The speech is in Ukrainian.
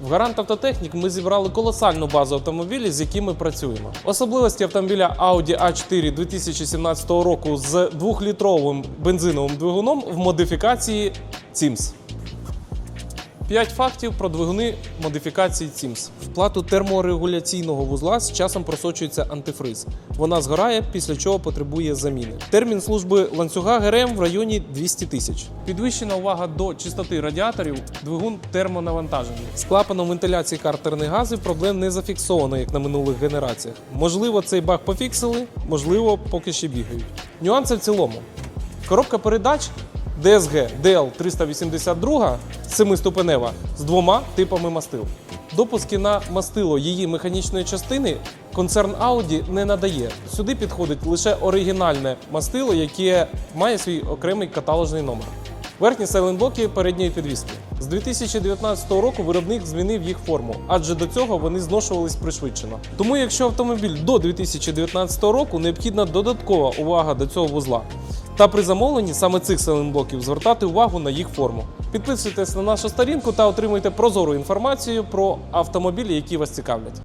В Гарант Автотехнік ми зібрали колосальну базу автомобілів, з якими працюємо. Особливості автомобіля Audi a 4 2017 року з двохлітровим бензиновим двигуном в модифікації Sims. П'ять фактів про двигуни модифікації Цімс. В плату терморегуляційного вузла з часом просочується антифриз. Вона згорає, після чого потребує заміни. Термін служби ланцюга ГРМ в районі 200 тисяч. Підвищена увага до чистоти радіаторів, двигун термонавантажений. З клапаном вентиляції картерних газів проблем не зафіксовано, як на минулих генераціях. Можливо, цей баг пофіксили, можливо, поки ще бігають. Нюанси в цілому. Коробка передач DSG DL382 семиступенева з двома типами мастил. Допуски на мастило її механічної частини концерн Audi не надає. Сюди підходить лише оригінальне мастило, яке має свій окремий каталожний номер. Верхні сайлентблоки передньої підвіски. З 2019 року виробник змінив їх форму, адже до цього вони зношувались пришвидшено. Тому, якщо автомобіль до 2019 року, необхідна додаткова увага до цього вузла. Та при замовленні саме цих селенблоків звертати увагу на їх форму. Підписуйтесь на нашу сторінку та отримуйте прозору інформацію про автомобілі, які вас цікавлять.